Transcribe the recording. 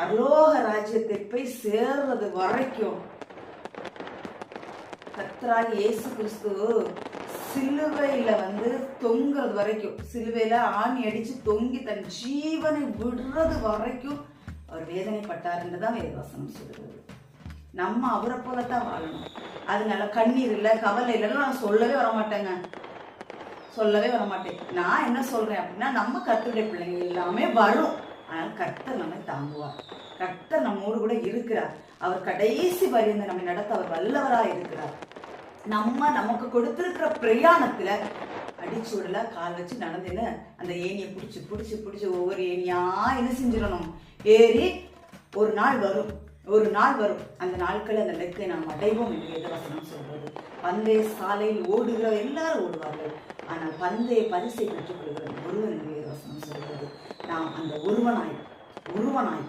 பரலோக ராஜ்யத்தை போய் சேர்றது வரைக்கும் கர்த்தராகி இயேசு கிறிஸ்து சிலுவையில வந்து தொங்குறது வரைக்கும் சிலுவையில ஆணி அடிச்சு தொங்கி தன் ஜீவனை விடுறது வரைக்கும் அவர் வேதனைப்பட்டாருன்றதான் வேதவசனம் சொல்லுகிறது நம்ம அவரை போலத்தான் வாழணும் அதனால கண்ணீர் இல்லை கவலை இல்லைன்னு நான் சொல்லவே வர மாட்டேங்க சொல்லவே வர மாட்டேன் நான் என்ன சொல்றேன் அப்படின்னா நம்ம கத்துடைய பிள்ளைங்க எல்லாமே வரும் ஆனால் கர்த்தர் நம்மை தாங்குவார். கர்த்தர் நம்மோடு கூட இருக்கிறார். அவர் கடைசி வரைந்த நம்மை நடத்த அவர் வல்லவரா இருக்கிறார். நம்ம நமக்கு கொடுத்திருக்கிற பிரயாணத்துல அடிச்சுடல கால் வச்சு நடந்துன்னு அந்த ஏணியை பிடிச்சி பிடிச்சி பிடிச்சி ஒவ்வொரு ஏணியா என்ன செஞ்சிடணும். ஏறி ஒரு நாள் வரும். ஒரு நாள் வரும். அந்த நாட்கள் அந்த லெக்கை நாம் அடைவோம் என்று வேதவசனம் சொல்றது பந்தய சாலையில் ஓடுகிற எல்லாரும் ஓடுவார்கள். ஆனால் பந்தய பரிசை பெற்றுக் கொள்கிற ஒருவன் அந்த ஒருவனாய் ஒருவனாய்